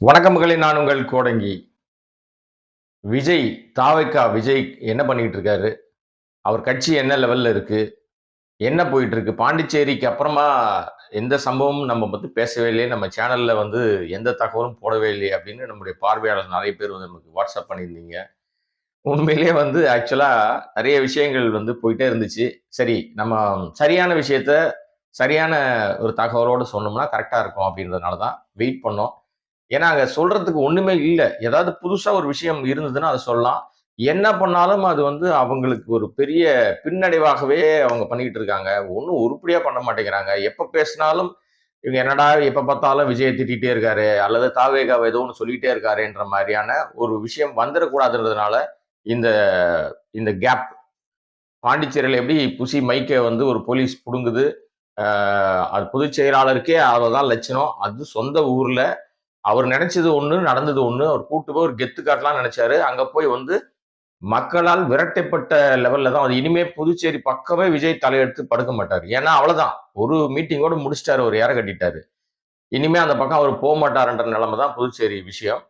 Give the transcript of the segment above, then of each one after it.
வணக்கம்களே நான் உங்கள் கோடங்கி. விஜய் தாவைக்கா விஜய் என்ன பண்ணிட்டு இருக்காரு? அவர் கட்சி என்ன லெவல்ல இருக்கு? என்ன போயிட்டு இருக்கு? பாண்டிச்சேரிக்கு அப்புறமா எந்த சம்பவமும் நம்ம வந்து பேசவே இல்லையே. நம்ம சேனல்ல வந்து எந்த தகவலும் போடவே இல்லையே அப்படின்னு நம்முடைய பார்வையாளர் நிறைய பேர் வந்து நமக்கு வாட்ஸ்அப் பண்ணியிருந்தீங்க. உண்மையிலேயே வந்து ஆக்சுவலாக நிறைய விஷயங்கள் வந்து போயிட்டே இருந்துச்சு. சரி நம்ம சரியான விஷயத்த சரியான ஒரு தகவலோடு சொன்னோம்னா கரெக்டாக இருக்கும் அப்படின்றதுனால தான் வெயிட் பண்ணோம். ஏன்னா அங்கே சொல்றதுக்கு ஒண்ணுமே இல்லை. ஏதாவது புதுசா ஒரு விஷயம் இருந்ததுன்னா அதை சொல்லலாம். என்ன பண்ணாலும் அது வந்து அவங்களுக்கு ஒரு பெரிய பின்னடைவாகவே அவங்க பண்ணிக்கிட்டு இருக்காங்க. ஒன்றும் உருப்படியாக பண்ண மாட்டேங்கிறாங்க. எப்போ பேசினாலும் இவங்க என்னடா எப்போ பார்த்தாலும் விஜயை திட்டிகிட்டே இருக்காரு அல்லது தாவேகாவை ஏதோ ஒன்று சொல்லிகிட்டே இருக்காருன்ற மாதிரியான ஒரு விஷயம் வந்துடக்கூடாதுன்றதுனால இந்த இந்த கேப் பாண்டிச்சேரியில் எப்படி புசி மைக்கை வந்து ஒரு போலீஸ் பிடுங்குது அது பொதுச் செயலாளருக்கே அவ்வளோதான் லட்சணம். அது சொந்த ஊரில் அவர் நினைச்சது ஒன்று நடந்தது ஒன்று அவர் கூட்டு போய் ஒரு கெத்து காட்டலாம் நினைச்சாரு. அங்க போய் வந்து மக்களால் விரட்டப்பட்ட லெவல்ல தான் அது இனிமே புதுச்சேரி பக்கமே விஜய் தலையெடுத்து படுக்க மாட்டார். ஏன்னா அவ்வளவுதான். ஒரு மீட்டிங்கோட முடிச்சிட்டாரு. அவர் யாரை கட்டிட்டாரு. இனிமே அந்த பக்கம் அவர் போக மாட்டாருன்ற நிலைமை தான் புதுச்சேரி விஷயம்.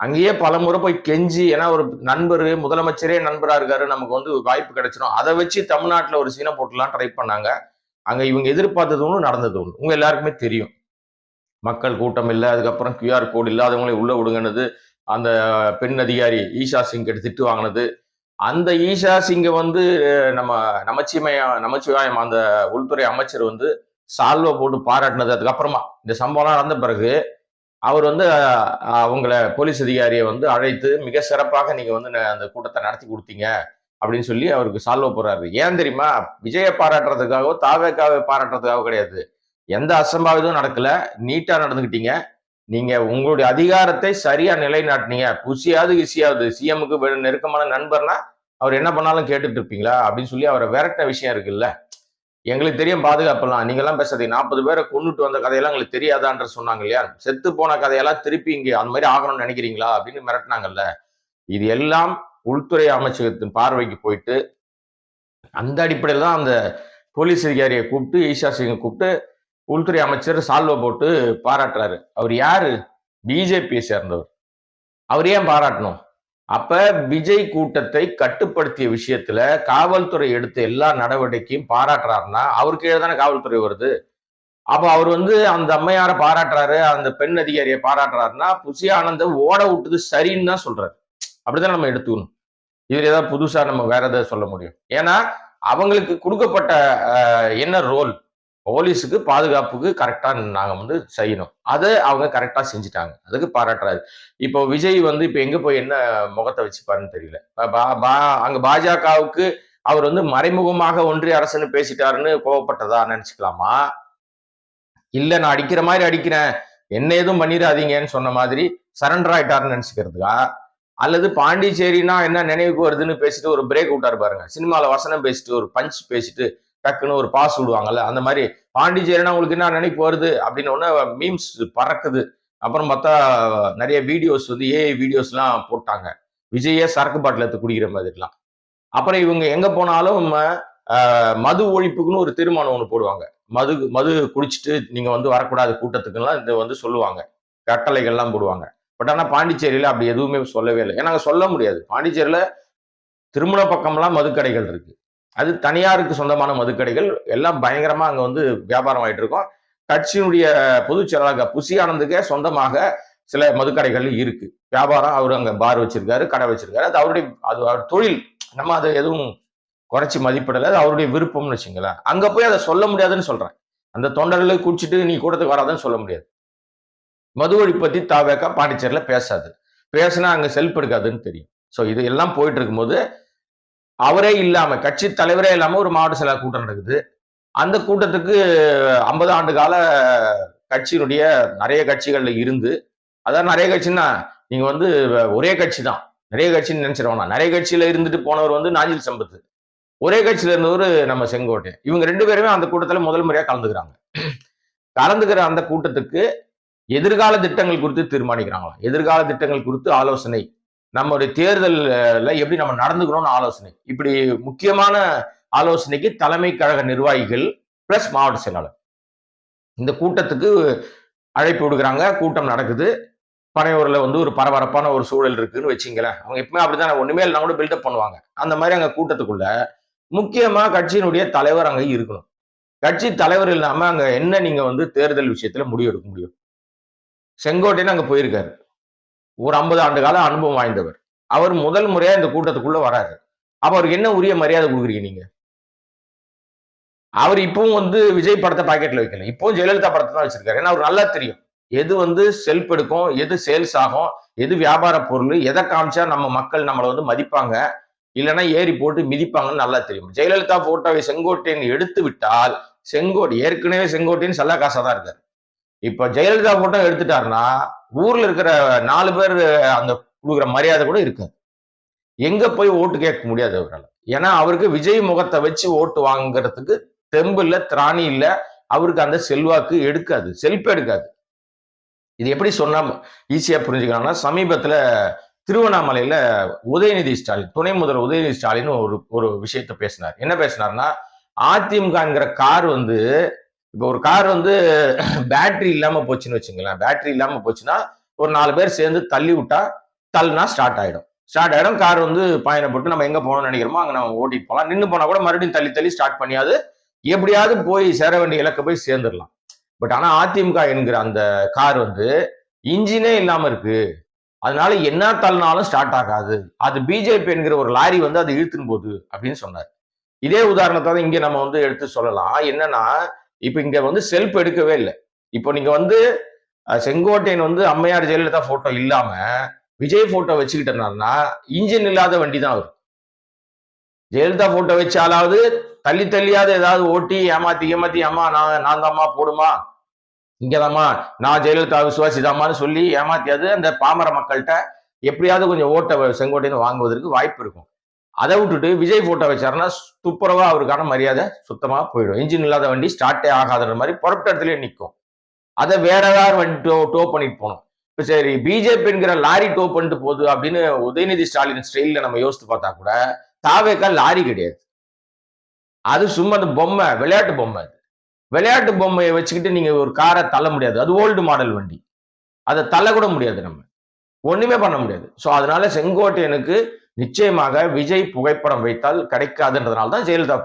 அங்கேயே பல முறை போய் கெஞ்சி ஏன்னா ஒரு நண்பர் முதலமைச்சரே நண்பரா இருக்காரு. நமக்கு வந்து வாய்ப்பு கிடைச்சிடும் அதை வச்சு தமிழ்நாட்டில் ஒரு சீனை போட்டுலாம் ட்ரை பண்ணாங்க. அங்க இவங்க எதிர்பார்த்தது ஒன்று நடந்தது ஒன்று உங்க எல்லாருக்குமே தெரியும். மக்கள் கூட்டம் இல்லை அதுக்கப்புறம் கியூஆர் கோடு இல்லாதவங்களை உள்ளே விடுங்கனது அந்த பெண் அதிகாரி ஈஷா சிங் கிட்ட திட்டு வாங்கினது. அந்த ஈஷா சிங்கை வந்து நம்ம நமச்சிமய நமச்சிவாயம் அந்த உள்துறை அமைச்சர் வந்து சால்வை போட்டு பாராட்டினது. அதுக்கப்புறமா இந்த சம்பவம்லாம் நடந்த பிறகு அவர் வந்து அவங்கள போலீஸ் அதிகாரியை வந்து அழைத்து மிக சிறப்பாக நீங்கள் வந்து ந- அந்த கூட்டத்தை நடத்தி கொடுத்தீங்க அப்படின்னு சொல்லி அவருக்கு சால்வை போடுறாரு. ஏன் தெரியுமா? விஜயை பாராட்டுறதுக்காகவோ தாவேக்காவை பாராட்டுறதுக்காக கிடையாது. எந்த அசம்பாவிதம் நடக்கல. நீட்டா நடந்துக்கிட்டீங்க நீங்க உங்களுடைய அதிகாரத்தை சரியா நிலைநாட்டினீங்க. புசியாவது இசியாவது சிஎம்முக்கு நெருக்கமான நண்பர்னா அவர் என்ன பண்ணாலும் கேட்டுட்டு இருப்பீங்களா? அப்படின்னு சொல்லி அவரை விரட்ட விஷயம் இருக்குல்ல. எங்களுக்கு தெரியும் பாதுகாப்பெல்லாம். நீங்க எல்லாம் நாற்பது பேரை கொண்டுட்டு வந்த கதையெல்லாம் எங்களுக்கு தெரியாதான்ற சொன்னாங்க இல்லையா? செத்து போன கதையெல்லாம் திருப்பி இங்கே அந்த மாதிரி ஆகணும்னு நினைக்கிறீங்களா? அப்படின்னு மிரட்டினாங்கல்ல. இது எல்லாம் உள்துறை அமைச்சகத்தின் பார்வைக்கு போயிட்டு அந்த அடிப்படையில் தான் அந்த போலீஸ் அதிகாரியை கூப்பிட்டு ஈஷா சிங்கை கூப்பிட்டு உள்துறை அமைச்சர் சால்வை போட்டு பாராட்டுறாரு. அவர் யாரு? பிஜேபியை சேர்ந்தவர். அவர் ஏன் பாராட்டணும்? அப்ப விஜய் கூட்டத்தை கட்டுப்படுத்திய விஷயத்துல காவல்துறை எடுத்த எல்லா நடவடிக்கையும் பாராட்டுறாருன்னா அவருக்கு கீழே தானே காவல்துறை வருது. அப்போ அவர் வந்து அந்த அம்மையாரை பாராட்டுறாரு அந்த பெண் அதிகாரியை பாராட்டுறாருன்னா புசி ஆனந்த ஓட விட்டது சரின்னு தான் சொல்றாரு. அப்படிதான் நம்ம எடுத்துக்கணும். இதுல ஏதாவது புதுசா நம்ம வேற ஏதாவது சொல்ல முடியும். ஏன்னா அவங்களுக்கு கொடுக்கப்பட்ட என்ன ரோல்? போலீஸுக்கு பாதுகாப்புக்கு கரெக்டாக நாங்கள் வந்து செய்யணும். அதை அவங்க கரெக்டாக செஞ்சுட்டாங்க. அதுக்கு பாராட்டுறாரு. இப்போ விஜய் வந்து இப்போ எங்கே போய் என்ன முகத்தை வச்சுப்பாருன்னு தெரியல. பா- பா- பாஜகவுக்கு அவர் வந்து மறைமுகமாக ஒன்றிய அரசுன்னு பேசிட்டாருன்னு கோவப்பட்டதா நினச்சிக்கலாமா? இல்லை நான் அடிக்கிற மாதிரி அடிக்கிறேன். என்ன எதுவும் பண்ணிடாதீங்கன்னு சொன்ன மாதிரி சரண்டர் ஆயிட்டாருன்னு நினச்சிக்கிறதுக்கா? அல்லது பாண்டிச்சேரினா என்ன நினைவுக்கு வருதுன்னு பேசிட்டு ஒரு பிரேக் விட்டாரு பாருங்க. சினிமாவில் வசனம் பேசிட்டு ஒரு பஞ்ச் பேசிட்டு டக்குன்னு ஒரு பாஸ் விடுவாங்கல்ல? அந்த மாதிரி பாண்டிச்சேரினா உங்களுக்கு என்ன நினைப்பு வருது? அப்படின்னு ஒன்று மீம்ஸ் பறக்குது. அப்புறம் பார்த்தா நிறைய வீடியோஸ் வந்து ஏஐ வீடியோஸ்லாம் போட்டாங்க. விஜயே சரக்கு பாட்டில் எடுத்து குடிக்கிற மாதிரிலாம். அப்புறம் இவங்க எங்க போனாலும் மது ஒழிப்புக்குன்னு ஒரு தீர்மானம் ஒன்று போடுவாங்க. மது மது குடிச்சிட்டு நீங்க வந்து வரக்கூடாது கூட்டத்துக்குலாம் இது வந்து சொல்லுவாங்க. கட்டளைகள்லாம் போடுவாங்க. பட் ஆனால் பாண்டிச்சேரியில அப்படி எதுவுமே சொல்லவே இல்லை. ஏன்னா சொல்ல முடியாது. பாண்டிச்சேரியில திருமண பக்கம்லாம் மதுக்கடைகள் இருக்கு. அது தனியாருக்கு சொந்தமான மதுக்கடைகள். எல்லாம் பயங்கரமாக அங்கே வந்து வியாபாரம் ஆகிட்டு இருக்கும் கட்சியினுடைய பொதுச் செயலாளர் புசி ஆனந்துக்கே சொந்தமாக சில மதுக்கடைகள் இருக்கு. வியாபாரம் அவர் அங்கே பார் வச்சிருக்காரு கடை வச்சிருக்காரு. அது அவருடைய அது அவர் தொழில். நம்ம அதை எதுவும் குறைச்சி மதிப்பிடலை. அது அவருடைய விருப்பம்னு வச்சுங்களேன். அங்கே போய் அதை சொல்ல முடியாதுன்னு சொல்கிறேன் அந்த தொண்டர்களை குடிச்சிட்டு நீ கூடத்துக்கு வராதுன்னு சொல்ல முடியாது. மது பற்றி தாவேக்கா பாண்டிச்சேரியில் பேசாது. பேசினா அங்கே செல்ப் எடுக்காதுன்னு தெரியும். ஸோ இது எல்லாம் போயிட்டு இருக்கும்போது அவரே இல்லாம கட்சி தலைவரே இல்லாம ஒரு மாவட்ட செயலாளர் கூட்டம் நடக்குது. அந்த கூட்டத்துக்கு ஐம்பது ஆண்டு கால கட்சியினுடைய நிறைய கட்சிகள்ல இருந்து அதான் நிறைய கட்சின்னா நீங்க வந்து ஒரே கட்சி தான். நிறைய கட்சின்னு நினைச்சிருவாங்க நிறைய கட்சியில இருந்துட்டு போனவர் வந்து நாஞ்சில் சம்பத்து ஒரே கட்சியில இருந்தவர் நம்ம செங்கோட்டை. இவங்க ரெண்டு பேருமே அந்த கூட்டத்துல முதல் முறையா கலந்துக்கிறாங்க. கலந்துக்கிற அந்த கூட்டத்துக்கு எதிர்கால திட்டங்கள் குறித்து தீர்மானிக்கிறாங்களாம். எதிர்கால திட்டங்கள் குறித்து ஆலோசனை நம்மளுடைய தேர்தல்ல எப்படி நம்ம நடந்துக்கணும்னு ஆலோசனை. இப்படி முக்கியமான ஆலோசனைக்கு தலைமை கழக நிர்வாகிகள் பிளஸ் மாவட்ட செயலாளர். இந்த கூட்டத்துக்கு அழைப்பு விடுக்கிறாங்க. கூட்டம் நடக்குது. பனையூரில் வந்து ஒரு பரபரப்பான ஒரு சூழல் இருக்குன்னு வச்சிங்களேன். அவங்க எப்பவுமே அப்படிதான். ஒன்றுமே இல்லைனா கூட பில்டப் பண்ணுவாங்க. அந்த மாதிரி அங்க கூட்டத்துக்குள்ள முக்கியமா கட்சியினுடைய தலைவர் அங்கே இருக்கணும். கட்சி தலைவர் இல்லாம அங்கே என்ன நீங்க வந்து தேர்தல் விஷயத்துல முடிவெடுக்க முடியும்? செங்கோட்டைன்னு அங்க போயிருக்காரு. ஒரு ஐம்பது ஆண்டு கால அனுபவம் வாய்ந்தவர். அவர் முதல் முறையா இந்த கூட்டத்துக்குள்ள வராரு. அப்ப அவருக்கு என்ன உரிய மரியாதை கொடுக்குறீங்க நீங்க? அவர் இப்பவும் வந்து விஜய் படத்தை பாக்கெட்ல வைக்கல. இப்பவும் ஜெயலலிதா படத்தை தான் வச்சிருக்காரு. ஏன்னா அவர் நல்லா தெரியும். எது வந்து செல்ஃப் எடுக்கும் எது சேல்ஸ் ஆகும் எது வியாபார பொருள் எதை காமிச்சா நம்ம மக்கள் நம்மளை வந்து மதிப்பாங்க இல்லைன்னா ஏறி போட்டு மிதிப்பாங்கன்னு நல்லா தெரியும். ஜெயலலிதா போட்டோவை செங்கோட்டையன் எடுத்து விட்டால் செங்கோட்டை ஏற்கனவே செங்கோட்டையன் சல்லா காசா தான் இருக்காரு. இப்ப ஜெயலலிதா போட்டோ எடுத்துட்டாருன்னா ஊர்ல இருக்கிற நாலு பேர் அந்த கொடுக்குற மரியாதை கூட இருக்காது. எங்க போய் ஓட்டு கேட்க முடியாது அவரால். ஏன்னா அவருக்கு விஜய் முகத்தை வச்சு ஓட்டு வாங்குறதுக்கு தெம்பு இல்ல திராணி இல்ல. அவருக்கு அந்த செல்வாக்கு எடுக்காது செல்ஃப் எடுக்காது. இது எப்படி சொன்னா ஈஸியா புரிஞ்சுக்கலாம்னா சமீபத்துல திருவண்ணாமலையில உதயநிதி ஸ்டாலின் துணை முதல்வர் உதயநிதி ஸ்டாலின் ஒரு ஒரு விஷயத்த பேசினார். என்ன பேசினார்னா அதிமுகங்கிற கார் வந்து இப்போ ஒரு கார் வந்து பேட்டரி இல்லாம போச்சுன்னு வச்சுங்களேன். பேட்டரி இல்லாம போச்சுன்னா ஒரு நாலு பேர் சேர்ந்து தள்ளி விட்டா தள்ளினா ஸ்டார்ட் ஆயிடும். ஸ்டார்ட் ஆயிடும். கார் வந்து பயணப்பட்டு நம்ம எங்க போகணும்னு நினைக்கிறோமோ அங்க நம்ம ஓட்டிட்டு போகலாம். நின்று போனா கூட மறுபடியும் தள்ளி தள்ளி ஸ்டார்ட் பண்ணியாவது எப்படியாவது போய் சேர வேண்டிய இலக்க போய் சேர்ந்துடலாம். பட் ஆனா அதிமுக என்கிற அந்த கார் வந்து இன்ஜினே இல்லாம இருக்கு. அதனால என்ன தள்ளினாலும் ஸ்டார்ட் ஆகாது. அது பிஜேபி என்கிற ஒரு லாரி வந்து அது இழுத்துன்னு போகுது அப்படின்னு சொன்னார். இதே உதாரணத்தை தான் இங்க நம்ம வந்து எடுத்து சொல்லலாம். என்னன்னா இப்போ இங்க வந்து செல்ஃப் எடுக்கவே இல்லை. இப்போ நீங்க வந்து செங்கோட்டையன் வந்து அம்மையார் ஜெயலலிதா போட்டோ இல்லாம விஜய் போட்டோ வச்சுக்கிட்டனார்னா இன்ஜின் இல்லாத வண்டி தான் வரும். ஜெயலலிதா போட்டோ வச்சாலாவது தள்ளி தள்ளியாவது ஏதாவது ஓட்டி ஏமாத்தி ஏமாத்தி அம்மா நான் நான் தாம்மா போடுமா? இங்கதாம்மா நான் ஜெயலலிதா விசுவாசிதாம்மான்னு சொல்லி ஏமாத்தியாவது அந்த பாமர மக்கள்கிட்ட எப்படியாவது கொஞ்சம் ஓட்டை செங்கோட்டைன்னு வாங்குவதற்கு வாய்ப்பு இருக்கும். அதை விட்டுட்டு விஜய் போட்டோ வச்சாருன்னா துப்புரவா அவருக்கான மரியாதை சுத்தமா போயிடும். இன்ஜின் இல்லாத வண்டி ஸ்டார்ட்டே ஆகாதுன்ற மாதிரி புறப்பட்ட இடத்துலயே நிற்கும் அதை வேற ஏதாவது வண்டி டோ டோ பண்ணிட்டு போகணும். இப்போ சரி பிஜேபிங்கிற லாரி டோ பண்ணிட்டு போகுது அப்படின்னு உதயநிதி ஸ்டாலின் ஸ்டைல நம்ம யோசித்து பார்த்தா கூட தாவேக்கா லாரி கிடையாது. அது சும்மா அந்த பொம்மை விளையாட்டு பொம்மை அது. விளையாட்டு பொம்மையை வச்சுக்கிட்டு நீங்க ஒரு காரை தள்ள முடியாது. அது ஓல்டு மாடல் வண்டி. அதை தள்ள கூட முடியாது நம்ம. ஒண்ணுமே பண்ண முடியாது. ஸோ அதனால செங்கோட்டையனுக்கு நிச்சயமாக விஜய் புகைப்படம் வைத்தால் கிடைக்காதுன்றதுனால தான் ஜெயலலிதா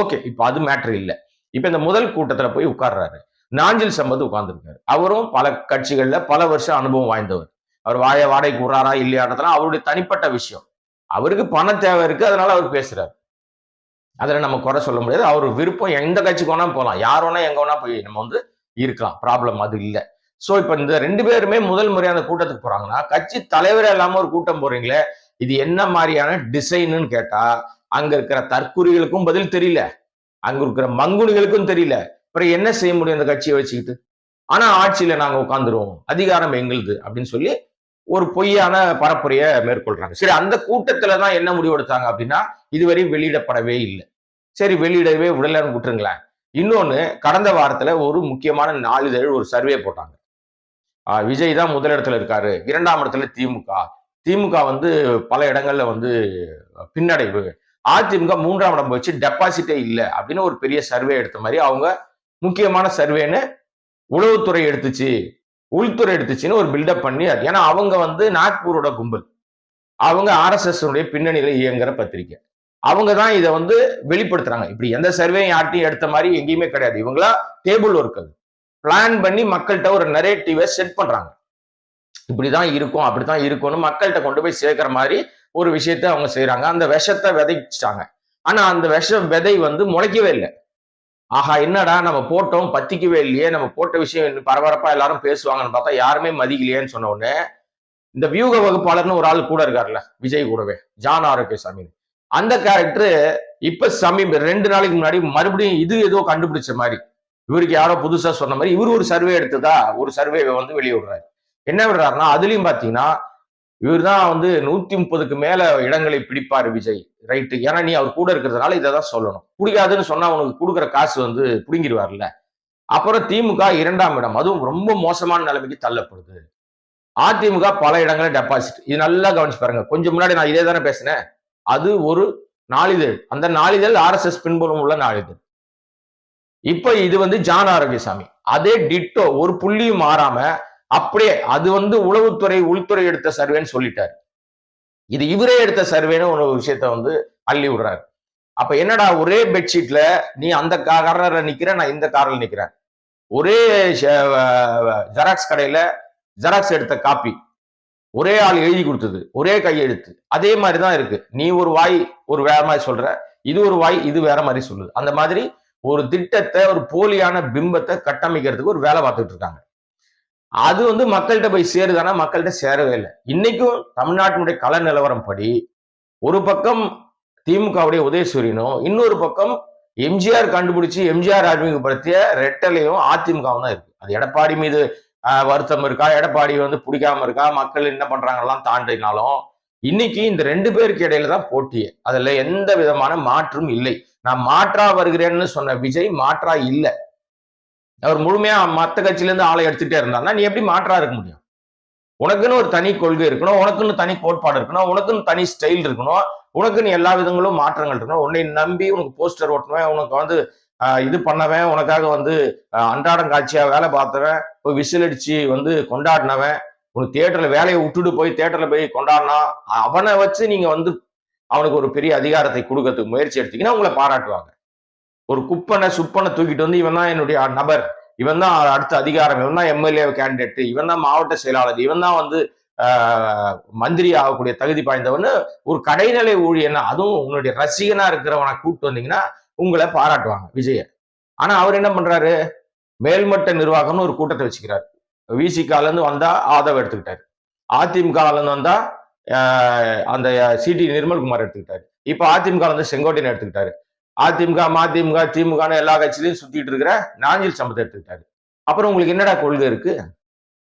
ஓகே இப்போ அது மேட்ரு இல்லை. இப்போ இந்த முதல் கூட்டத்துல போய் உட்கார்றாரு. நாஞ்சில் சம்பத் உட்கார்ந்துருக்காரு. அவரும் பல கட்சிகள்ல பல வருஷம் அனுபவம் வாய்ந்தவர். அவர் வாய வாடகைக்கு விடுறாரா இல்லையான்றதுலாம் அவருடைய தனிப்பட்ட விஷயம். அவருக்கு பண தேவை இருக்கு அதனால அவர் பேசுறாரு. அதில் நம்ம குறை சொல்ல முடியாது. அவர் விருப்பம் எந்த கட்சிக்கு வேணா போகலாம் யார் வேணா எங்க வேணா போய் நம்ம வந்து இருக்கலாம். ப்ராப்ளம் அது இல்லை. ஸோ இப்போ இந்த ரெண்டு பேருமே முதல் முறையாக அந்த கூட்டத்துக்கு போறாங்கன்னா கட்சி தலைவரே இல்லாம ஒரு கூட்டம் போறீங்களே இது என்ன மாதிரியான டிசைன்னு கேட்டா அங்க இருக்கிற தற்குறிகளுக்கும் பதில் தெரியல. அங்க இருக்கிற மங்குனிகளுக்கும் தெரியல. அப்புறம் என்ன செய்ய முடியும் அந்த கட்சியை வச்சுக்கிட்டு? ஆனா ஆட்சியில நாங்க உட்காந்துருவோம் அதிகாரம் எங்களுது அப்படின்னு சொல்லி ஒரு பொய்யான பரப்புரையை மேற்கொள்றாங்க. சரி அந்த கூட்டத்துல தான் என்ன முடிவு எடுத்தாங்க அப்படின்னா இதுவரை வெளியிடப்படவே இல்லை. சரி வெளியிடவே விடலன்னு விட்டுருங்களேன். இன்னொன்னு கடந்த வாரத்துல ஒரு முக்கியமான நாளிதழ் ஒரு சர்வே போட்டாங்க. ஆஹ் விஜய் தான் முதலிடத்துல இருக்காரு. இரண்டாம் இடத்துல திமுக. திமுக வந்து பல இடங்கள்ல வந்து பின்னடைவு. அதிமுக மூன்றாம் இடம் வச்சு டெபாசிட்டே இல்லை அப்படின்னு ஒரு பெரிய சர்வே எடுத்த மாதிரி அவங்க முக்கியமான சர்வேன்னு உளவுத்துறை எடுத்துச்சு. உள்துறை எடுத்துச்சுன்னு ஒரு பில்டப் பண்ணி அது. ஏன்னா அவங்க வந்து நாக்பூரோட கும்பல். அவங்க ஆர்எஸ்எஸ் பின்னணியில இயங்குற பத்திரிக்கை. அவங்க தான் இதை வந்து வெளிப்படுத்துறாங்க. இப்படி எந்த சர்வே யார்ட்டையும் எடுத்த மாதிரி எங்கேயுமே கிடையாது. இவங்களா டேபிள் ஒர்க் அது. பிளான் பண்ணி மக்கள்கிட்ட ஒரு நரேட்டிவை செட் பண்றாங்க. இப்படிதான் இருக்கும் அப்படித்தான் இருக்கும்னு மக்கள்கிட்ட கொண்டு போய் சேர்க்கிற மாதிரி ஒரு விஷயத்த அவங்க செய்யறாங்க அந்த விஷத்தை விதைச்சிட்டாங்க. ஆனா அந்த விஷ விதை வந்து முளைக்கவே இல்லை. ஆஹா என்னடா நம்ம போட்டோம் பத்திக்கவே இல்லையே. நம்ம போட்ட விஷயம் பரபரப்பா எல்லாரும் பேசுவாங்கன்னு பார்த்தா யாருமே மதிக்கலையேன்னு சொன்ன உடனே இந்த வியூக வகுப்பாளர்னு ஒரு ஆள் கூட இருக்காருல்ல விஜய் கூடவே ஜான் ஆரோக்கிய சாமி அந்த கேரக்டர் இப்ப சமீப ரெண்டு நாளைக்கு முன்னாடி மறுபடியும் இது ஏதோ கண்டுபிடிச்ச மாதிரி இவருக்கு யாரோ புதுசா சொன்ன மாதிரி இவர் ஒரு சர்வே எடுத்ததா? ஒரு சர்வேவை வந்து வெளியிடுறாரு. என்ன விடுறாருன்னா அதுலயும் பாத்தீங்கன்னா இவர் தான் வந்து நூத்தி முப்பதுக்கு மேல இடங்களை பிடிப்பார் விஜய். ரைட்டு. ஏன்னா நீ அவர் கூட இருக்கிறதுனால இதை தான் சொல்லணும். பிடிக்காதுன்னு சொன்னா அவனுக்கு கொடுக்குற காசு வந்து பிடுங்கிடுவார்ல. அப்புறம் திமுக இரண்டாம் இடம். அதுவும் ரொம்ப மோசமான நிலைமைக்கு தள்ளப்படுது. அதிமுக பல இடங்களில் டெபாசிட் இது நல்லா கவனிச்சு பாருங்க. கொஞ்சம் முன்னாடி நான் இதே தானே பேசினேன். அது ஒரு நாளிதழ். அந்த நாளிதழ் ஆர்எஸ்எஸ் பின்புலம் உள்ள நாளிதழ். இப்ப இது வந்து ஜான் ஆரோக்கியசாமி. அதே டிட்டோ ஒரு புள்ளியும் மாறாம அப்படியே அது வந்து உளவுத்துறை உள்துறை எடுத்த சர்வேன்னு சொல்லிட்டாரு. இது இவரே எடுத்த சர்வேன்னு ஒரு விஷயத்த வந்து அள்ளி விடுறாரு. அப்ப என்னடா ஒரே பெட்ஷீட்ல நீ அந்த கார்னர்ல நிக்கிற நான் இந்த காரில் நிக்கிறேன். ஒரே ஜெராக்ஸ் கடையில ஜெராக்ஸ் எடுத்த காப்பி ஒரே ஆள் எழுதி கொடுத்தது ஒரே கையெழுத்து அதே மாதிரி தான் இருக்கு. நீ ஒரு வாய் ஒரு வேற மாதிரி சொல்ற இது ஒரு வாய் இது வேற மாதிரி சொல்லுது. அந்த மாதிரி ஒரு திட்டத்தை ஒரு போலியான பிம்பத்தை கட்டமைக்கிறதுக்கு ஒரு வேலை பார்த்துட்டு இருக்காங்க. அது வந்து மக்கள்கிட்ட போய் சேருதானா? மக்கள்கிட்ட சேரவே இல்லை. இன்னைக்கும் தமிழ்நாட்டினுடைய கள நிலவரம் படி ஒரு பக்கம் திமுகவுடைய உதயசூரியனும் இன்னொரு பக்கம் எம்ஜிஆர் கண்டுபிடிச்சு எம்ஜிஆர் அறிமுகப்படுத்திய ரெட்டலையும் அதிமுகவும் தான் இருக்கு. அது எடப்பாடி மீது வருத்தம் இருக்கா? எடப்பாடி வந்து பிடிக்காம இருக்கா? மக்கள் என்ன பண்றாங்கலாம் தாண்டினாலும் இன்னைக்கு இந்த ரெண்டு பேருக்கு இடையில தான் போட்டியே. அதுல எந்த விதமான மாற்றும் இல்லை. நான் மாற்றா வருகிறேன்னு சொன்ன விஜய் மாற்றா இல்லை. அவர் முழுமையா மற்ற கட்சியிலேருந்து ஆளை எடுத்துட்டே இருந்தாருன்னா நீ எப்படி மாற்றா இருக்க முடியும்? உனக்குன்னு ஒரு தனி கொள்கை இருக்கணும் உனக்குன்னு தனி கோட்பாடு இருக்கணும் உனக்குன்னு தனி ஸ்டைல் இருக்கணும் உனக்குன்னு எல்லா விதங்களும் மாற்றங்கள் இருக்கணும். உன்னை நம்பி உனக்கு போஸ்டர் ஓட்டுவேன் உனக்கு வந்து இது பண்ணவன் உனக்காக வந்து அன்றாடம் காட்சியா வேலை பார்த்தவன் போய் விசில் அடிச்சு வந்து கொண்டாடினவன் உனக்கு தியேட்டர்ல வேலையை விட்டுட்டு போய் தியேட்டர்ல போய் கொண்டாடினா அவனை வச்சு நீங்க வந்து அவனுக்கு ஒரு பெரிய அதிகாரத்தை கொடுக்கறதுக்கு முயற்சி எடுத்தீங்கன்னா உங்களை பாராட்டுவாங்க. ஒரு குப்பனை சுப்பனை தூக்கிட்டு வந்து இவன் தான் என்னுடைய நபர். இவன் தான் அடுத்த அதிகாரம். இவன் தான் எம்எல்ஏ கேண்டிடேட் இவன் தான் மாவட்ட செயலாளர். இவன் தான் வந்து மந்திரி ஆகக்கூடிய தகுதி பாய்ந்தவன்னு ஒரு கடைநிலை ஊழியனா அதுவும் உன்னுடைய ரசிகனா இருக்கிறவனை கூப்பிட்டு வந்தீங்கன்னா உங்களை பாராட்டுவாங்க விஜய. ஆனா அவர் என்ன பண்றாரு? மேல்மட்ட நிர்வாகம்னு ஒரு கூட்டத்தை வச்சுக்கிறார். விசிகால இருந்து வந்தா ஆதவ் எடுத்துக்கிட்டாரு. அதிமுகல இருந்து வந்தா அந்த சிடி நிர்மல்குமார் எடுத்துக்கிட்டாரு. இப்ப அதிமுக வந்து செங்கோட்டையன் எடுத்துக்கிட்டாரு. அதிமுக மதிமுக திமுகன்னு எல்லா கட்சியிலையும் சுத்திட்டு இருக்கிற நாஞ்சில் சம்பத்தை எடுத்துக்கிட்டாரு. அப்புறம் உங்களுக்கு என்னடா கொள்கை இருக்கு?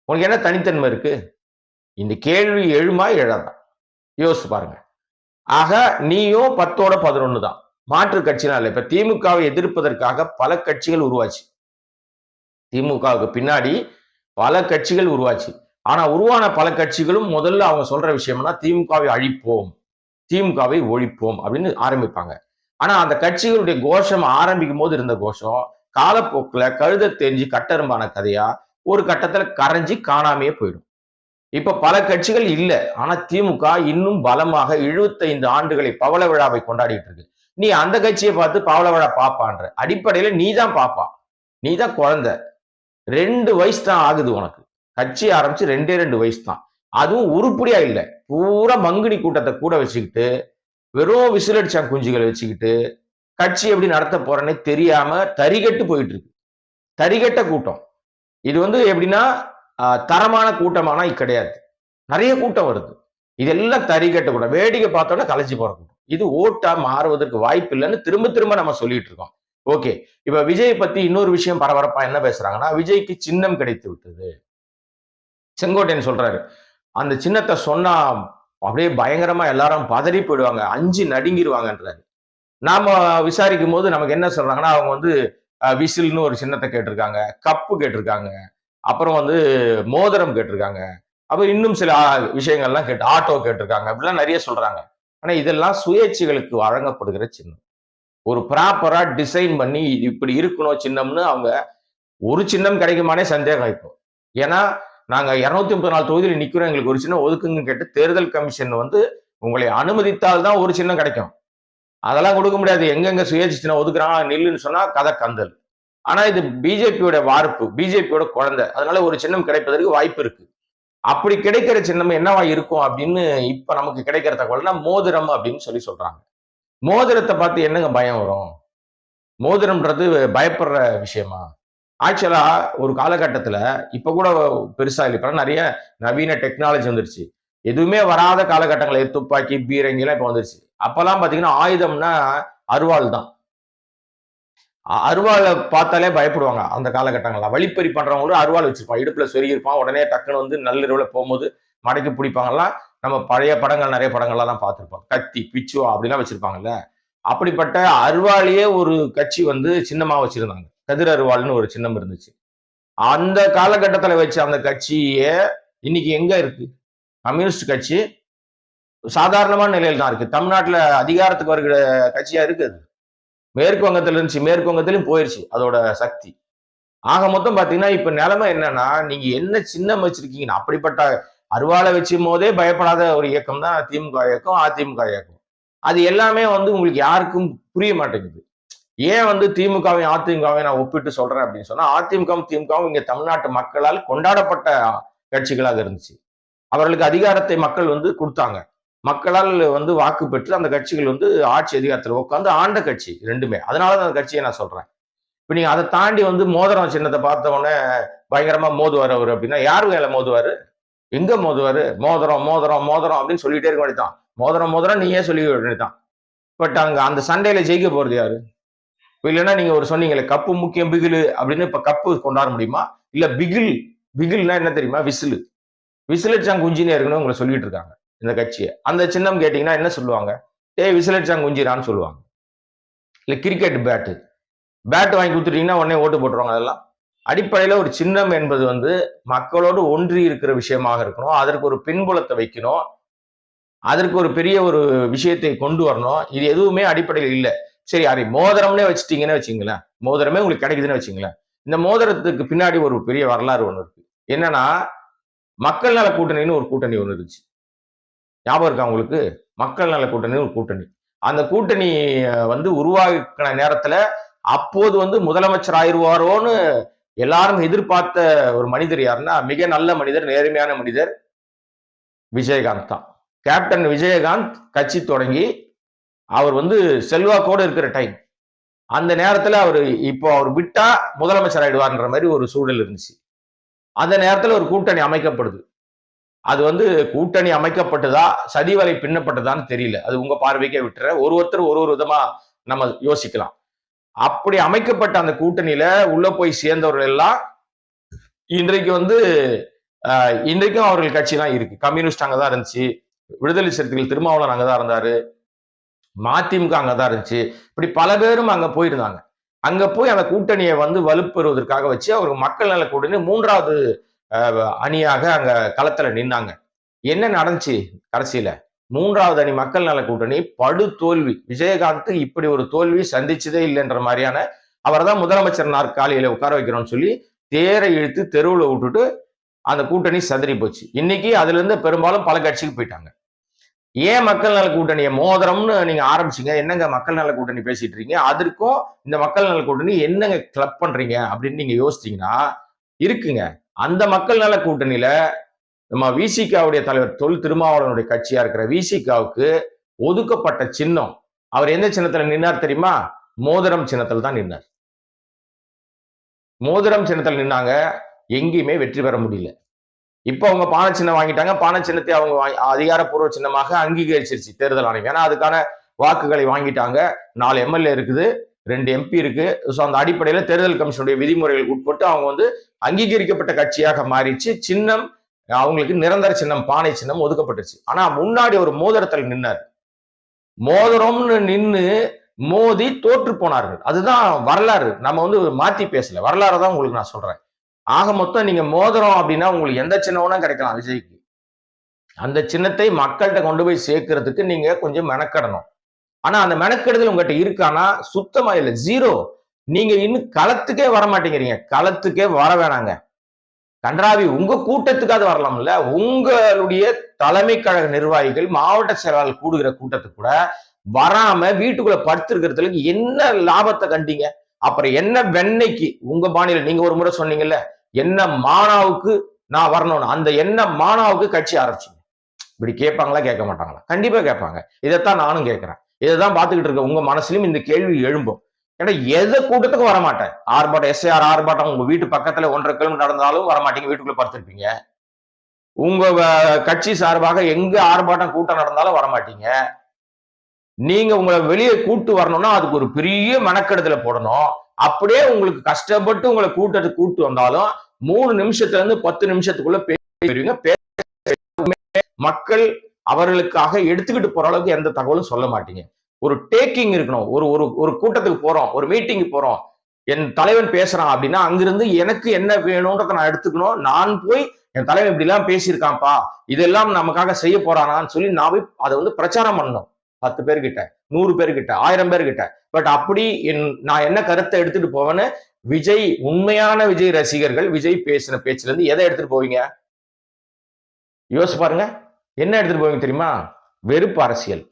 உங்களுக்கு என்ன தனித்தன்மை இருக்கு? இந்த கேள்வி எழுமா எழாதான் யோசிச்சு பாருங்க. ஆக நீயும் பத்தோட பதினொன்னு தான் மாற்று கட்சினால இல்லை. இப்ப திமுகவை எதிர்ப்பதற்காக பல கட்சிகள் உருவாச்சு. திமுகவுக்கு பின்னாடி பல கட்சிகள் உருவாச்சு. ஆனா உருவான பல கட்சிகளும் முதல்ல அவங்க சொல்ற விஷயம்னா திமுகவை அழிப்போம். திமுகவை ஒழிப்போம் அப்படின்னு ஆரம்பிப்பாங்க. ஆனா அந்த கட்சிகளுடைய கோஷம் ஆரம்பிக்கும் போது இருந்த கோஷம் காலப்போக்குல கழுத தெரிஞ்சு கட்டரும்பான கதையா ஒரு கட்டத்துல கரைஞ்சி காணாமையே போயிடும். இப்ப பல கட்சிகள் இல்ல. ஆனா திமுக இன்னும் பலமாக 75 ஆண்டுகளை பவள விழாவை கொண்டாடிட்டு இருக்கு. நீ அந்த கட்சியை பார்த்து பவள விழா பாப்பான்ற. அடிப்படையில நீ தான் பாப்பா. நீ தான் குழந்தை. ரெண்டு வயசு தான் ஆகுது உனக்கு. கட்சி ஆரம்பிச்சு ரெண்டே ரெண்டு வயசு தான். அதுவும் உருப்படியா இல்லை. பூரா மங்குனி கூட்டத்தை கூட வச்சுக்கிட்டு வெறும் விசிலடிச்சான் குஞ்சுகளை வச்சுக்கிட்டு கட்சி எப்படி நடத்த போறேன்னு தெரியாம தரிகட்டு போயிட்டு இருக்கு. தரிகட்ட கூட்டம். இது வந்து எப்படின்னா ஆஹ், தரமான கூட்டமானா இது கிடையாது. நிறைய கூட்டம் வருது. இதெல்லாம் தரிகட்ட கூட்டம். வேடிக்கை பார்த்தோன்னா கலைச்சு போற கூட்டம். இது ஓட்டா மாறுவதற்கு வாய்ப்பு இல்லைன்னு திரும்ப திரும்ப நம்ம சொல்லிட்டு இருக்கோம். ஓகே. இப்ப விஜய் பத்தி இன்னொரு விஷயம் பரபரப்பா என்ன பேசுறாங்கன்னா விஜய்க்கு சின்னம் கிடைத்து விட்டது. செங்கோட்டையன் சொல்றாரு. அந்த சின்னத்தை சொன்னா அப்படியே பயங்கரமா எல்லாரும் பதறி போயிடுவாங்க. அஞ்சு நடுங்கிடுவாங்கன்றாரு நாம விசாரிக்கும் போது நமக்கு என்ன சொல்றாங்கன்னா அவங்க வந்து விசில்னு ஒரு சின்னத்தை கேட்டிருக்காங்க கப்பு கேட்டிருக்காங்க அப்புறம் வந்து மோதிரம் கேட்டிருக்காங்க அப்புறம் இன்னும் சில விஷயங்கள்லாம் கேட்டு ஆட்டோ கேட்டிருக்காங்க அப்படிலாம் நிறைய சொல்றாங்க. ஆனா இதெல்லாம் சுயேட்சைகளுக்கு வழங்கப்படுகிற சின்னம். ஒரு ப்ராப்பரா டிசைன் பண்ணி இப்படி இருக்கணும் சின்னம்னு அவங்க ஒரு சின்னம் கிடைக்குமானே சந்தேகம் இருக்கும் ஏன்னா நாங்க இருநூத்தி முப்பத்தி நாலு தொகுதியில் நிக்கிறோம். எங்களுக்கு ஒரு சின்ன ஒதுக்குங்க கேட்டு தேர்தல் கமிஷன் வந்து உங்களை அனுமதித்தால் தான் ஒரு சின்னம் கிடைக்கும். அதெல்லாம் கொடுக்க முடியாது. எங்கெங்க சுயேட்சை சின்னம் ஒதுக்குறான் நில்லுன்னு சொன்னா கதை கந்தல். ஆனா இது பிஜேபியோட வார்ப்பு பிஜேபியோட குழந்தை. அதனால ஒரு சின்னம் கிடைப்பதற்கு வாய்ப்பு இருக்கு. அப்படி கிடைக்கிற சின்னம் என்னவா இருக்கும் அப்படின்னு இப்ப நமக்கு கிடைக்கிற தகவல்னா மோதிரம் அப்படின்னு சொல்லி சொல்றாங்க. மோதிரத்தை பார்த்து என்னங்க பயம் வரும்? மோதிரம்ன்றது பயப்படுற விஷயமா? ஆக்சுவலா ஒரு காலகட்டத்துல இப்ப கூட பெருசா இல்லை. இப்போ நிறைய நவீன டெக்னாலஜி வந்துருச்சு. எதுவுமே வராத காலகட்டங்களில் துப்பாக்கி பீரங்கி எல்லாம் இப்ப வந்துருச்சு. அப்பெல்லாம் பாத்தீங்கன்னா ஆயுதம்னா அருவாள் தான். அருவாளை பார்த்தாலே பயப்படுவாங்க அந்த காலகட்டங்களில். வழிப்பறி பண்றவங்களும் அருவாள் வச்சிருப்பான் இடுப்புல சொருகிருப்பான் உடனே டக்குன்னு வந்து நள்ளிரவில் போகும்போது மடக்கி பிடிப்பாங்கலாம் நம்ம பழைய படங்கள் நிறைய படங்கள்லாம் பார்த்துருப்போம். கத்தி பிச்சுவா அப்படிலாம் வச்சிருப்பாங்கல்ல. அப்படிப்பட்ட அருவாளையே ஒரு கட்சி வந்து சின்னமா வச்சிருந்தாங்க. கதிர் அருவாள்னு ஒரு சின்னம் இருந்துச்சு. அந்த காலகட்டத்தில் வச்ச அந்த கட்சியே இன்னைக்கு எங்க இருக்கு? கம்யூனிஸ்ட் கட்சி சாதாரணமான நிலையில் தான் இருக்கு. தமிழ்நாட்டில் அதிகாரத்துக்கு வருகிற கட்சியா இருக்குது மேற்கு வங்கத்தில் இருந்துச்சு. மேற்கு வங்கத்திலையும் போயிருச்சு அதோட சக்தி. ஆக மொத்தம் பார்த்தீங்கன்னா இப்போ நிலைமை என்னன்னா நீங்க என்ன சின்னம் வச்சிருக்கீங்கன்னா அப்படிப்பட்ட அருவாளை வச்சும் போதே பயப்படாத ஒரு இயக்கம் தான் திமுக இயக்கம் அதிமுக இயக்கம். அது எல்லாமே வந்து உங்களுக்கு யாருக்கும் புரிய மாட்டேங்குது. ஏன் வந்து திமுகவையும் அதிமுகவையும் நான் ஒப்பிட்டு சொல்றேன் அப்படின்னு சொன்னா அதிமுகவும் திமுகவும் இங்க தமிழ்நாட்டு மக்களால் கொண்டாடப்பட்ட கட்சிகளாக இருந்துச்சு. அவர்களுக்கு அதிகாரத்தை மக்கள் வந்து கொடுத்தாங்க. மக்களால் வந்து வாக்கு பெற்று அந்த கட்சிகள் வந்து ஆட்சி அதிகாரத்தில் உட்காந்து ஆண்ட கட்சி ரெண்டுமே. அதனால தான் அந்த கட்சியை நான் சொல்றேன். இப்போ நீங்க அதை தாண்டி வந்து மோதிரம் சின்னத்தை பார்த்த உடனே பயங்கரமா மோதுவார் அவர் அப்படின்னா யார் வேலை மோதுவாரு? எங்க மோதுவாரு? மோதிரம் மோதிரம் மோதிரம் அப்படின்னு சொல்லிட்டே இருக்க வேண்டியதான் மோதிரம் மோதிரம் நீயே சொல்லி வேண்டியதான் பட் அங்க அந்த சண்டையில ஜெயிக்க போறது யாரு? இல்லைன்னா நீங்க ஒரு சொன்னீங்களே கப்பு முக்கியம் பிகில் அப்படின்னு இப்ப கப்பு கொண்டாட முடியுமா? இல்ல பிகில் பிகில்னா என்ன தெரியுமா? விசிலு. விசிலட்சாங் குஞ்சினே இருக்குன்னு உங்களை சொல்லிட்டு இருக்காங்க இந்த கட்சியை. அந்த சின்னம் கேட்டீங்கன்னா என்ன சொல்லுவாங்க? ஏய் விசிலட்சாங் குஞ்சிரான்னு சொல்லுவாங்க. இல்ல கிரிக்கெட் பேட்டு. பேட் வாங்கி கொடுத்துட்டீங்கன்னா உடனே ஓட்டு போட்டுருவாங்க அதெல்லாம். அடிப்படையில ஒரு சின்னம் என்பது வந்து மக்களோடு ஒன்றி இருக்கிற விஷயமாக இருக்கணும். அதற்கு ஒரு பின்புலத்தை வைக்கணும். அதற்கு ஒரு பெரிய ஒரு விஷயத்தை கொண்டு வரணும். இது எதுவுமே அடிப்படையில் இல்லை. சரி அதை மோதிரம்னே வச்சுட்டீங்கன்னு வச்சுங்களேன். மோதிரமே உங்களுக்கு கிடைக்குதுன்னு வச்சுங்களேன். இந்த மோதிரத்துக்கு பின்னாடி ஒரு பெரிய வரலாறு ஒன்று இருக்கு. என்னன்னா மக்கள் நல கூட்டணின்னு ஒரு கூட்டணி ஒன்று இருந்துச்சு. ஞாபகம் இருக்கா உங்களுக்கு? மக்கள் நல கூட்டணின்னு ஒரு கூட்டணி. அந்த கூட்டணி வந்து உருவாக்கின நேரத்துல அப்போது வந்து முதலமைச்சர் ஆயிடுவாரோன்னு எல்லாரும் எதிர்பார்த்த ஒரு மனிதர் யாருன்னா மிக நல்ல மனிதர் நேர்மையான மனிதர் விஜயகாந்த் தான். கேப்டன் விஜயகாந்த் கட்சி தொடங்கி அவர் வந்து செல்வாக்கோடு இருக்கிற டைம் அந்த நேரத்துல அவர் இப்போ அவர் விட்டா முதலமைச்சர் ஆயிடுவார்ன்ற மாதிரி ஒரு சூழல் இருந்துச்சு. அந்த நேரத்துல ஒரு கூட்டணி அமைக்கப்படுது. அது வந்து கூட்டணி அமைக்கப்பட்டதா சதிவலை பின்னப்பட்டதான்னு தெரியல. அது உங்க பார்வைக்கே விட்டுற ஒரு ஒருத்தர் ஒரு ஒரு விதமா நம்ம யோசிக்கலாம். அப்படி அமைக்கப்பட்ட அந்த கூட்டணியில உள்ள போய் சேர்ந்தவர்கள் எல்லாம் இன்றைக்கு வந்து ஆஹ், இன்றைக்கும் அவர்கள் கட்சி தான் இருக்கு. கம்யூனிஸ்ட் அங்கதான் இருந்துச்சு. விடுதலை சிறுத்தைகள் திருமாவளவன் அங்கதான் இருந்தாரு. மதிமுக அங்கதான் இருந்துச்சு. இப்படி பல பேரும் அங்க போயிருந்தாங்க. அங்கே போய் அந்த கூட்டணியை வந்து வலுப்பெறுவதற்காக வச்சு அவர் மக்கள் நல கூட்டணி மூன்றாவது அணியாக அங்க களத்துல நின்னாங்க. என்ன நடந்துச்சு கடைசியில? மூன்றாவது அணி மக்கள் நல கூட்டணி படு தோல்வி. விஜயகாந்த் இப்படி ஒரு தோல்வி சந்திச்சதே இல்லைன்ற மாதிரியான அவரை தான் முதலமைச்சர் நாற்காலியில உட்கார வைக்கிறோம்னு சொல்லி தேரை இழுத்து தெருவில் விட்டுட்டு அந்த கூட்டணி சதறி போச்சு. இன்னைக்கு அதுல இருந்து பெரும்பாலும் பல கட்சிக்கு போயிட்டாங்க. ஏன் மக்கள் நல கூட்டணியை மோதிரம்னு நீங்க ஆரம்பிச்சீங்க? என்னங்க மக்கள் நல கூட்டணி பேசிட்டு இருக்கீங்க? அதற்கும் இந்த மக்கள் நல கூட்டணி என்னங்க கிளப் பண்றீங்க? அப்படின்னு நீங்க யோசிச்சீங்கன்னா இருக்குங்க. அந்த மக்கள் நல கூட்டணியில நம்ம விசிகாவுடைய தலைவர் தொல் திருமாவளவனுடைய கட்சியா இருக்கிற விசிகாவுக்கு ஒதுக்கப்பட்ட சின்னம் அவர் எந்த சின்னத்துல நின்னார் தெரியுமா? மோதிரம் சின்னத்தில் தான் நின்னார். மோதிரம் சின்னத்தில் நின்னாங்க. எங்கேயுமே வெற்றி பெற முடியல. இப்போ அவங்க பானை சின்னம் வாங்கிட்டாங்க. பானை சின்னத்தை அவங்க அதிகாரப்பூர்வ சின்னமாக அங்கீகரிச்சிருச்சு தேர்தல் ஆணையம். ஏன்னா அதுக்கான வாக்குகளை வாங்கிட்டாங்க. நாலு எம்எல்ஏ இருக்குது. ரெண்டு எம்பி இருக்கு. ஸோ அந்த அடிப்படையில் தேர்தல் கமிஷனுடைய விதிமுறைகளுக்கு உட்பட்டு அவங்க வந்து அங்கீகரிக்கப்பட்ட கட்சியாக மாறிச்சு சின்னம் அவங்களுக்கு நிரந்தர சின்னம் பானை சின்னம் ஒதுக்கப்பட்டுச்சு ஆனா முன்னாடி ஒரு மோதிரத்தில் நின்னார். மோதிரம்னு நின்று மோதி தோற்று போனார்கள். அதுதான் வரலாறு. நம்ம வந்து மாத்தி பேசல. வரலாறு தான் உங்களுக்கு நான் சொல்றேன். ஆக மொத்தம் நீங்க மோதிரம் அப்படின்னா உங்களுக்கு எந்த சின்னம்னா கிடைக்கலாம் விஜய்க்கு. அந்த சின்னத்தை மக்கள்கிட்ட கொண்டு போய் சேர்க்கறதுக்கு நீங்க கொஞ்சம் மெனக்கடணும். ஆனா அந்த மெனக்கெடுதல் உங்ககிட்ட இருக்கானா? சுத்தமா இல்லை. ஜீரோ நீங்க இன்னும் களத்துக்கே வர மாட்டேங்கிறீங்க. களத்துக்கே வர வேணாங்க. கன்றாவி உங்க கூட்டத்துக்காவது வரலாம்ல. உங்களுடைய தலைமை கழக நிர்வாகிகள் மாவட்ட செயலாளர் கூடுகிற கூட்டத்துக்கு கூட வராம வீட்டுக்குள்ள படுத்திருக்கிறதுல என்ன லாபத்தை கண்டீங்க? அப்புறம் என்ன வெண்ணெய்க்கு உங்க பாணியில நீங்க ஒரு முறை சொன்னீங்கல்ல என்ன மானாவுக்கு நான் வரணும்னு அந்த என்ன மானாவுக்கு கட்சி ஆரம்பிச்சீங்க. இப்படி கேட்பாங்களா கேட்க மாட்டாங்களா? கண்டிப்பா கேட்பாங்க. இதைத்தான் நானும் கேட்கிறேன். இதைதான் பார்த்துக்கிட்டு இருக்க உங்க மனசுலயும் இந்த கேள்வி எழும்பும். ஏன்னா எதை கூட்டத்துக்கும் வர மாட்டேன் ஆர்ப்பாட்டம் எஸ்ஐஆர் ஆர்ப்பாட்டம் உங்க வீட்டு பக்கத்துல ஒன்றரை கிலோமீட்டர் நடந்தாலும் வர மாட்டீங்க வீட்டுக்குள்ள படுத்திருப்பீங்க. உங்க கட்சி சார்பாக எங்க ஆர்ப்பாட்டம் கூட்டம் நடந்தாலும் வர மாட்டீங்க நீங்க உங்களை வெளியே கூட்டு வரணும்னா அதுக்கு ஒரு பெரிய மெனக்கெடுதல போடணும். அப்படியே உங்களுக்கு கஷ்டப்பட்டு உங்களை கூட்டத்துக்கு கூட்டு வந்தாலும் மூணு நிமிஷத்துல இருந்து பத்து நிமிஷத்துக்குள்ள பேசுவீங்க. மக்கள் அவர்களுக்காக எடுத்துக்கிட்டு போற அளவுக்கு எந்த தகவலும் சொல்ல மாட்டீங்க. ஒரு டேக்கிங் இருக்கணும். ஒரு ஒரு ஒரு கூட்டத்துக்கு போறோம். ஒரு மீட்டிங் போறோம். என் தலைவன் பேசுறான் அப்படின்னா அங்கிருந்து எனக்கு என்ன வேணும்ன்றத நான் எடுத்துக்கணும். நான் போய் என் தலைவன் இப்படி எல்லாம் பேசியிருக்கான்ப்பா. இதெல்லாம் நமக்காக செய்ய போறானான்னு சொல்லி நான் போய் அதை வந்து பிரச்சாரம் பண்ணணும். பத்து பேர்கிட்ட நூறு பேர்கிட்ட ஆயிரம் பேர்கிட்ட. பட் அப்படி என் நான் என்ன கருத்தை எடுத்துட்டு போவேன்னு விஜய் உண்மையான விஜய் ரசிகர்கள் விஜய் பேசின பேச்சுல இருந்து எதை எடுத்துட்டு போவீங்க? யோசி பாருங்க. என்ன எடுத்துட்டு போவீங்க தெரியுமா? வெறுப்பு அரசியல்.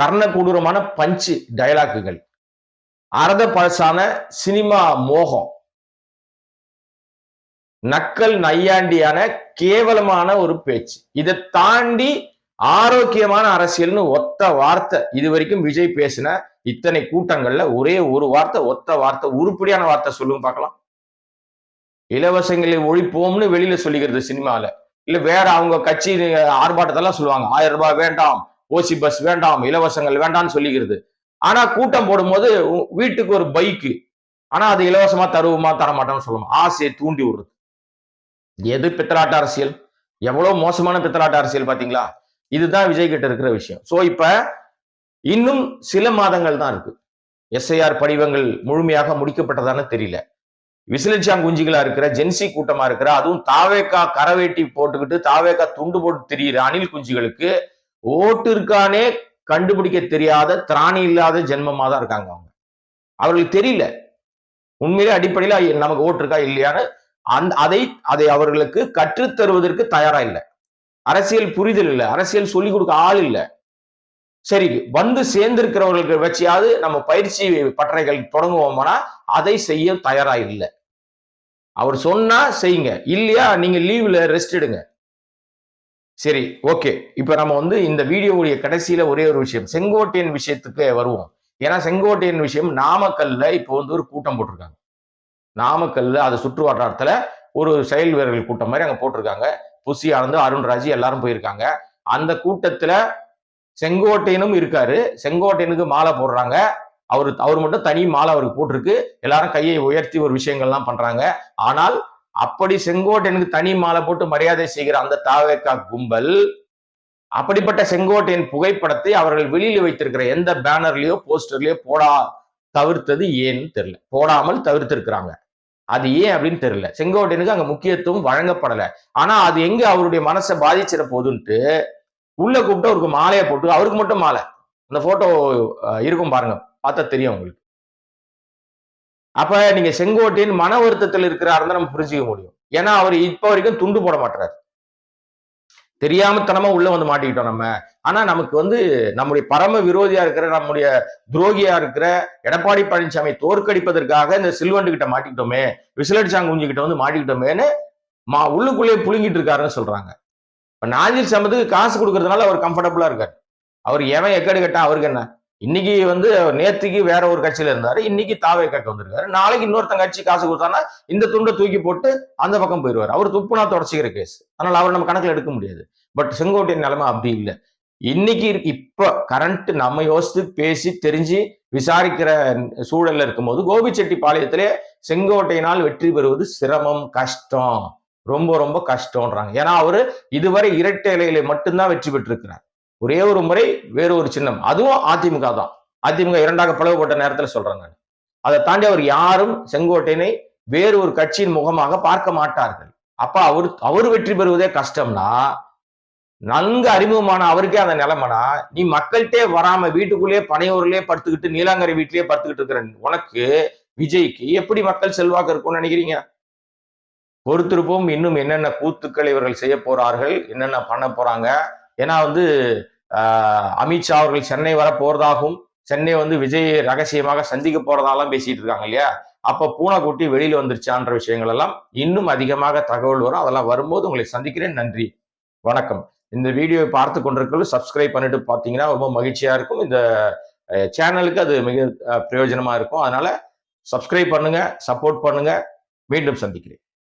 கர்ண கொடூரமான பஞ்சு டயலாக்குகள் அரத பழசான சினிமா மோகம். நக்கல் நையாண்டியான கேவலமான ஒரு பேச்சு. இதை தாண்டி ஆரோக்கியமான அரசியல்னு ஒத்த வார்த்தை. இது வரைக்கும் விஜய் பேசின இத்தனை கூட்டங்கள்ல ஒரே ஒரு வார்த்தை ஒத்த வார்த்தை உருப்படியான வார்த்தை சொல்லுங்க பார்க்கலாம். இலவசங்களை ஒழிப்போம்னு வெளியில சொல்லிக்கிறது சினிமால. இல்ல வேற அவங்க கட்சி ஆர்ப்பாட்டத்தெல்லாம் சொல்லுவாங்க. ஆயிரம் ரூபாய் வேண்டாம் ஓசி பஸ் வேண்டாம் இலவசங்கள் வேண்டாம்னு சொல்லிக்கிறது. ஆனா கூட்டம் போடும்போது உ- வீட்டுக்கு ஒரு பைக்கு. ஆனா அது இலவசமா தருவோமா தர மாட்டோம்னு சொல்லணும். ஆசையை தூண்டி விடுறது. எது பித்தலாட்ட அரசியல்? எவ்வளவு மோசமான பித்தலாட்ட அரசியல் பாத்தீங்களா இதுதான் விஜய் கிட்ட இருக்கிற விஷயம். சோ இப்ப இன்னும் சில மாதங்கள் தான் இருக்கு. எஸ்ஐஆர் படிவங்கள் முழுமையாக முடிக்கப்பட்டதான்னு தெரியல. விசிலிச்சாங் குஞ்சிகளா இருக்கிற ஜென்சி கூட்டமா இருக்கிற அதுவும் தாவேக்கா கரவேட்டி போட்டுக்கிட்டு தாவேக்கா துண்டு போட்டு திரியிற அணில் குஞ்சுகளுக்கு ஓட்டு இருக்கானே கண்டுபிடிக்க தெரியாத திராணி இல்லாத ஜென்மமா தான் இருக்காங்க அவங்க. அவர்களுக்கு தெரியல. உண்மையிலே அடிப்படையில நமக்கு ஓட்டு இருக்கா இல்லையான்னு அந் அதை அதை அவர்களுக்கு கற்றுத் தருவதற்கு தயாரா இல்லை. அரசியல் புரிதல் இல்லை. அரசியல் சொல்லிக் கொடுக்க ஆள் இல்லை. சரி வந்து சேர்ந்திருக்கிறவர்களுக்கு வச்சியாவது நம்ம பயிற்சி பட்டறைகள் தொடங்குவோம்னா அதை செய்ய தயாரா இல்லை. அவர் சொன்னா செய்யுங்க. இல்லையா நீங்க லீவ்ல ரெஸ்ட் எடுங்க. சரி ஓகே இப்ப நம்ம வந்து இந்த வீடியோவுடைய கடைசியில ஒரே ஒரு விஷயம். செங்கோட்டையன் விஷயத்துக்கு வருவோம். ஏன்னா செங்கோட்டையன் விஷயம் நாமக்கல்ல இப்போ வந்து ஒரு கூட்டம் போட்டிருக்காங்க. நாமக்கல்ல அது சுற்று வட்டாரத்துல ஒரு செயல் வீரர்கள் கூட்டம் மாதிரி அங்க போட்டிருக்காங்க. புசி ஆனந்த் அருண்ராஜ் எல்லாரும் போயிருக்காங்க. அந்த கூட்டத்துல செங்கோட்டையனும் இருக்காரு. செங்கோட்டையனுக்கு மாலை போடுறாங்க. அவர் அவர் மட்டும் தனி மாலை அவருக்கு போட்டிருக்கு. எல்லாரும் கையை உயர்த்தி ஒரு விஷயங்கள்லாம் பண்றாங்க. ஆனால் அப்படி செங்கோட்டையனுக்கு தனி மாலை போட்டு மரியாதை செய்கிற அந்த தாவேக்கா கும்பல் அப்படிப்பட்ட செங்கோட்டையின் புகைப்படத்தை அவர்கள் வெளியில் வைத்திருக்கிற எந்த பேனர்லயோ போஸ்டர்லயோ போடா தவிர்த்தது ஏன்னு தெரியல. போடாமல் தவிர்த்திருக்கிறாங்க. அது ஏன் அப்படின்னு தெரியல. செங்கோட்டையனுக்கு அங்க முக்கியத்துவம் வழங்கப்படல. ஆனா அது எங்க அவருடைய மனசை பாதிச்சிட போகுதுன்ட்டு உள்ள கூப்பிட்டு அவருக்கு மாலையை போட்டு அவருக்கு மட்டும் மாலை. அந்த போட்டோ இருக்கும் பாருங்க. பார்த்தா தெரியும் உங்களுக்கு. அப்ப நீங்க செங்கோட்டையின் மன வருத்தத்தில் இருக்கிறாருன்னு நம்ம புரிஞ்சுக்க முடியும். ஏன்னா அவர் இப்ப வரைக்கும் துண்டு போட மாட்டார் தெரியாமத்தனமா உள்ள வந்து மாட்டிக்கிட்டோம் நம்ம. ஆனா நமக்கு வந்து நம்முடைய பரம விரோதியா இருக்கிற நம்முடைய துரோகியா இருக்கிற எடப்பாடி பழனிசாமி தோற்கடிப்பதற்காக இந்த சில்வண்டு கிட்ட மாட்டிக்கிட்டோமே விசிலடிச்சாங்க குஞ்சு கிட்ட வந்து மாட்டிக்கிட்டோமேன்னு மா உள்ளுக்குள்ளேயே புழுங்கிட்டு இருக்காருன்னு சொல்றாங்க. இப்ப நாஞ்சில் சம்பத்துக்கு காசு கொடுக்கறதுனால அவர் கம்ஃபர்டபுளா இருக்கார். அவர் எவன் எக்கடு கேட்டா அவருக்கு என்ன? இன்னைக்கு வந்து நேத்துக்கு வேற ஒரு கட்சியில இருந்தாரு. இன்னைக்கு தாவே கக்க வந்திருக்காரு. நாளைக்கு இன்னொருத்தன் கட்சி காசு கொடுத்தானா இந்த துண்டை தூக்கி போட்டு அந்த பக்கம் போயிடுவார் அவர் துப்புனா தொடச்சிக்கிற கேஸ் அதனால அவர் நம்ம கணக்குல எடுக்க முடியாது. பட் செங்கோட்டையின் நிலைமை அப்படி இல்லை. இன்னைக்கு இப்ப கரண்ட் நம்ம யோசித்து பேசி தெரிஞ்சு விசாரிக்கிற சூழல்ல இருக்கும்போது கோபிச்செட்டி பாளையத்திலே செங்கோட்டையினால் வெற்றி பெறுவது சிரமம் கஷ்டம். ரொம்ப ரொம்ப கஷ்டம்ன்றாங்க. ஏன்னா அவரு இதுவரை இரட்டை இலையில மட்டும்தான் வெற்றி பெற்றிருக்கிறார். ஒரே ஒரு முறை வேறு ஒரு சின்னம். அதுவும் அதிமுக தான். அதிமுக இரண்டாக பிளவுபட்ட நேரத்துல சொல்றேன் நான். அதை தாண்டி அவர் யாரும் செங்கோட்டையனை வேறு ஒரு கட்சியின் முகமாக பார்க்க மாட்டார்கள். அப்ப அவர் அவர் வெற்றி பெறுவதே கஷ்டம்னா நன்கு அறிமுகமான அவருக்கே அந்த நிலைமைனா நீ மக்கள்கிட்டே வராம வீட்டுக்குள்ளேயே பனையூர்லயே படுத்துக்கிட்டு நீலாங்கரை வீட்லயே படுத்துக்கிட்டு இருக்கிற உனக்கு விஜய்க்கு எப்படி மக்கள் செல்வாக்கு இருக்கும்னு நினைக்கிறீங்க? பொறுத்திருப்போம். இன்னும் என்னென்ன கூத்துக்கள் இவர்கள் செய்ய போறார்கள் என்னென்ன பண்ண போறாங்க ஏன்னா வந்து அமித்ஷா அவர்கள் சென்னை வர போறதாகவும் சென்னை வந்து விஜய் ரகசியமாக சந்திக்க போறதாலாம் பேசிட்டு இருக்காங்க இல்லையா? அப்ப பூனைக்குட்டி வெளியில வந்துருச்சான்ற விஷயங்கள் எல்லாம் இன்னும் அதிகமாக தகவல் வரும். அதெல்லாம் வரும்போது உங்களை சந்திக்கிறேன். நன்றி. வணக்கம். இந்த வீடியோவை பார்த்து கொண்டிருக்கிறது சப்ஸ்கிரைப் பண்ணிட்டு பார்த்தீங்கன்னா ரொம்ப மகிழ்ச்சியா இருக்கும். இந்த சேனலுக்கு அது மிக பிரயோஜனமா இருக்கும். அதனால சப்ஸ்கிரைப் பண்ணுங்க சப்போர்ட் பண்ணுங்க. மீண்டும் சந்திக்கிறேன்.